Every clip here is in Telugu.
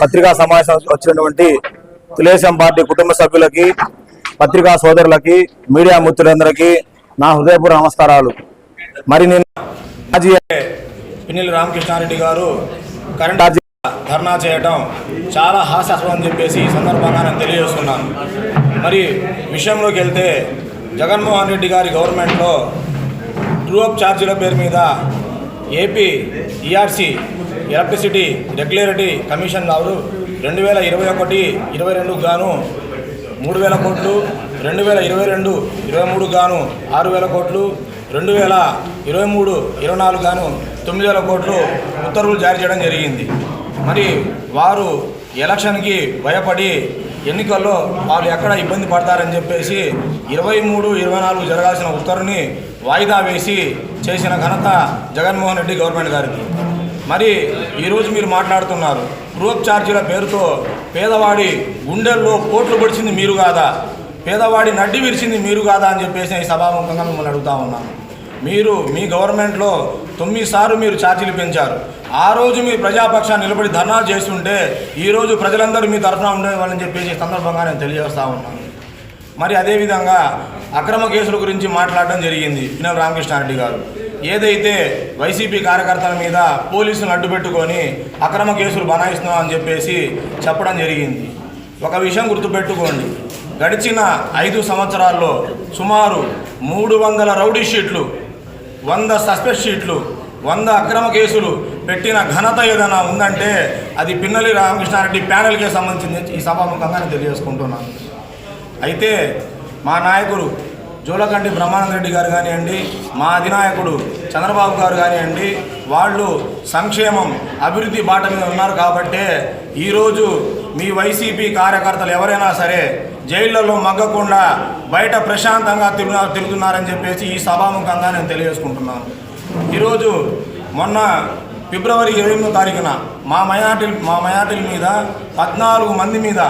పత్రికా సమావేశం వచ్చినటువంటి తెలుగుదేశం పార్టీ కుటుంబ సభ్యులకి పత్రికా సోదరులకి మీడియా మిత్రులందరికీ నా హృదయపూర్వ నమస్కారాలు. మరి నేను మాజీ పిన్నెల్లి రామకృష్ణారెడ్డి గారు కరెంట్ ధర్నా చేయటం చాలా హాస్యాస్పదం అని చెప్పేసి ఈ సందర్భంగా నేను తెలియజేస్తున్నాను. మరి విషయంలోకి వెళ్తే జగన్మోహన్ రెడ్డి గారి గవర్నమెంట్లో ట్రూఅప్ ఛార్జీల పేరు మీద AP ERC electricity regulatory commission వారు రెండు వేల ఇరవై ఒకటి ఇరవై రెండు గాను మూడు వేల కోట్లు రెండు వేల ఇరవై రెండు ఇరవై మూడు గాను ఆరు వేల కోట్లు రెండు వేల ఇరవై మూడు ఇరవై నాలుగు గాను తొమ్మిది వేల కోట్లు ఉత్తర్వులు జారీ చేయడం జరిగింది. మరి వారు ఎలక్షన్కి భయపడి ఎన్నికల్లో వాళ్ళు ఎక్కడ ఇబ్బంది పడతారని చెప్పేసి ఇరవై మూడు ఇరవై నాలుగు జరగాల్సిన ఉత్తర్వుని వాయిదా వేసి చేసిన ఘనత జగన్మోహన్ రెడ్డి గవర్నమెంట్ గారికి మరి ఈరోజు మీరు మాట్లాడుతున్నారు. గ్రూప్ ఛార్జీల పేరుతో పేదవాడి గుండెల్లో కోట్లు పొడిచింది మీరు కాదా? పేదవాడి నడ్డి విరిచింది మీరు కాదా అని చెప్పేసి నేను సభాముఖంగా మిమ్మల్ని అడుగుతా ఉన్నాను. మీరు మీ గవర్నమెంట్లో తొమ్మిది సార్లు మీరు ఛార్జీలు పెంచారు. ఆ రోజు మీ ప్రజాపక్షాన్ని నిలబడి ధర్నాలు చేస్తుంటే ఈరోజు ప్రజలందరూ మీ తరఫున ఉండేవాళ్ళని చెప్పేసి సందర్భంగా నేను తెలియజేస్తూ ఉన్నాను. మరి అదేవిధంగా అక్రమ కేసుల గురించి మాట్లాడడం జరిగింది. పినల్ రామకృష్ణారెడ్డి గారు. ఏదైతే వైసీపీ కార్యకర్తల మీద పోలీసులను అడ్డుపెట్టుకొని అక్రమ కేసులు బనాయిస్తున్నాం అని చెప్పేసి చెప్పడం జరిగింది. ఒక విషయం గుర్తుపెట్టుకోండి. గడిచిన ఐదు సంవత్సరాల్లో సుమారు మూడు వందల రౌడీ షీట్లు వంద సస్పెక్ట్ షీట్లు వంద అక్రమ కేసులు పెట్టిన ఘనత ఏదైనా ఉందంటే అది పిన్నలి రామకృష్ణారెడ్డి ప్యానెల్కే సంబంధించి ఈ సభాముఖంగా నేను తెలియజేసుకుంటున్నాను. అయితే మా నాయకుడు జోలకంటి బ్రహ్మానంద రెడ్డి గారు కానివ్వండి మా అధినాయకుడు చంద్రబాబు గారు కానివ్వండి వాళ్ళు సంక్షేమం అభివృద్ధి బాట మీద ఉన్నారు కాబట్టే ఈరోజు మీ వైసీపీ కార్యకర్తలు ఎవరైనా సరే జైళ్ళలో మగ్గకుండా బయట ప్రశాంతంగా తిరుగు తిరుగుతున్నారని చెప్పేసి ఈ సభాముఖంగా నేను తెలియజేసుకుంటున్నాను. ఈరోజు మొన్న ఫిబ్రవరి ఇరవై ఎనిమిదో తారీఖున మా మైనార్టీ మా మైనార్టీల మీద పద్నాలుగు మంది మీద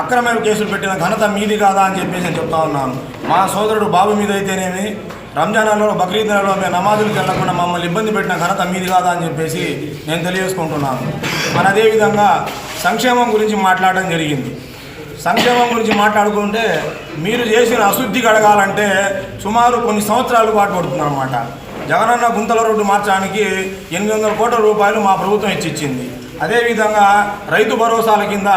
అక్రమ కేసులు పెట్టిన ఘనత మీది కాదా అని చెప్పేసి నేను చెప్తా ఉన్నాను. మా సోదరుడు బాబు మీద అయితేనేమి రంజాన్ నెలలో బక్రీద్ నెలలో మేము నమాజులకు వెళ్ళకుండా మమ్మల్ని ఇబ్బంది పెట్టిన ఘనత మీది కాదా అని చెప్పేసి నేను తెలియజేసుకుంటున్నాను. మరి అదేవిధంగా సంక్షేమం గురించి మాట్లాడడం జరిగింది. సంక్షేమం గురించి మాట్లాడుకుంటే మీరు చేసిన అశుద్ధి కడగాలంటే సుమారు కొన్ని సంవత్సరాలు పాటు పడుతుంది అన్నమాట జగనన్న గుంతల రోడ్డు మార్చడానికి ఎనిమిది వందల కోట్ల రూపాయలు మా ప్రభుత్వం ఇచ్చిచ్చింది. అదేవిధంగా రైతు భరోసాల కింద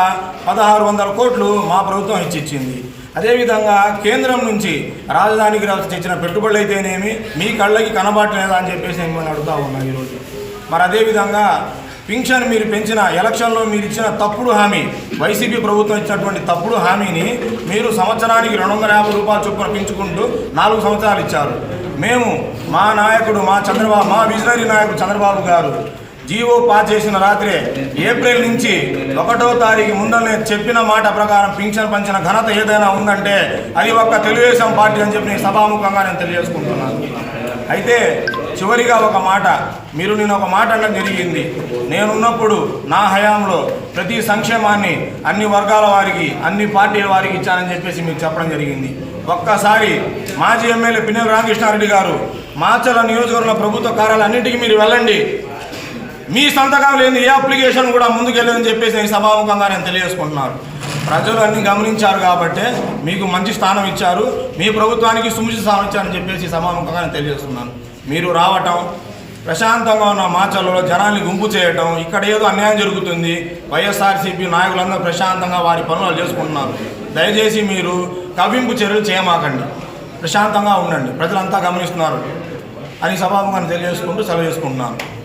పదహారు వందల కోట్లు మా ప్రభుత్వం ఇచ్చిచ్చింది. అదేవిధంగా కేంద్రం నుంచి రాజధానికి తెచ్చిన పెట్టుబడులు అయితేనేమి మీ కళ్ళకి కనబడలేదా అని చెప్పేసి నేను మిమ్మల్ని అడుగుతా ఉన్నా ఈరోజు. మరి అదేవిధంగా పింఛన్ మీరు పెంచిన ఎలక్షన్లో మీరు ఇచ్చిన తప్పుడు హామీ వైసీపీ ప్రభుత్వం ఇచ్చినటువంటి తప్పుడు హామీని మీరు సంవత్సరానికి రెండు వందల యాభై రూపాయలు చొప్పున పెంచుకుంటూ నాలుగు సంవత్సరాలు ఇచ్చారు. మేము మా నాయకుడు మా చంద్రబాబు మా విజనరీ నాయకుడు చంద్రబాబు గారు జీవో పాస్ చేసిన రాత్రే ఏప్రిల్ నుంచి ఒకటో తారీఖు ముందని చెప్పిన మాట ప్రకారం పింఛన్ పంచిన ఘనత ఏదైనా ఉందంటే అది ఒక్క తెలుగుదేశం పార్టీ అని చెప్పి నేను సభాముఖంగా నేను తెలియజేసుకుంటున్నాను. అయితే చివరిగా ఒక మాట మీరు నేను ఒక మాట అనడం జరిగింది. నేనున్నప్పుడు నా హయాంలో ప్రతి సంక్షేమాన్ని అన్ని వర్గాల వారికి అన్ని పార్టీల వారికి ఇచ్చానని చెప్పేసి మీకు చెప్పడం జరిగింది. ఒక్కసారి మాజీ ఎమ్మెల్యే పిన్నెల రామకృష్ణారెడ్డి గారు మాచల నియోజకవర్గంలో ప్రభుత్వ కార్యాలన్నింటికి మీరు వెళ్ళండి. మీ సంతకం లేని ఏ అప్లికేషన్ కూడా ముందుకెళ్ళదని చెప్పేసి నేను సభాముఖంగా నేను తెలియజేసుకుంటున్నాను. ప్రజలు అన్ని గమనించారు కాబట్టే మీకు మంచి స్థానం ఇచ్చారు. మీ ప్రభుత్వానికి సుముచిత స్థానం ఇచ్చారని చెప్పేసి సభాముఖంగా నేను తెలియజేస్తున్నాను. మీరు రావటం ప్రశాంతంగా ఉన్న మాచల్లో జనాల్ని గుంపు చేయటం ఇక్కడ ఏదో అన్యాయం జరుగుతుంది. వైఎస్ఆర్సీపీ నాయకులందరూ ప్రశాంతంగా వారి పనులు చేసుకుంటున్నారు. దయచేసి మీరు కవ్వింపు చర్యలు చేయమాకండి. ప్రశాంతంగా ఉండండి. ప్రజలంతా గమనిస్తున్నారు అని సభాముఖాన్ని తెలియజేసుకుంటూ సెలవు చేసుకుంటున్నాను.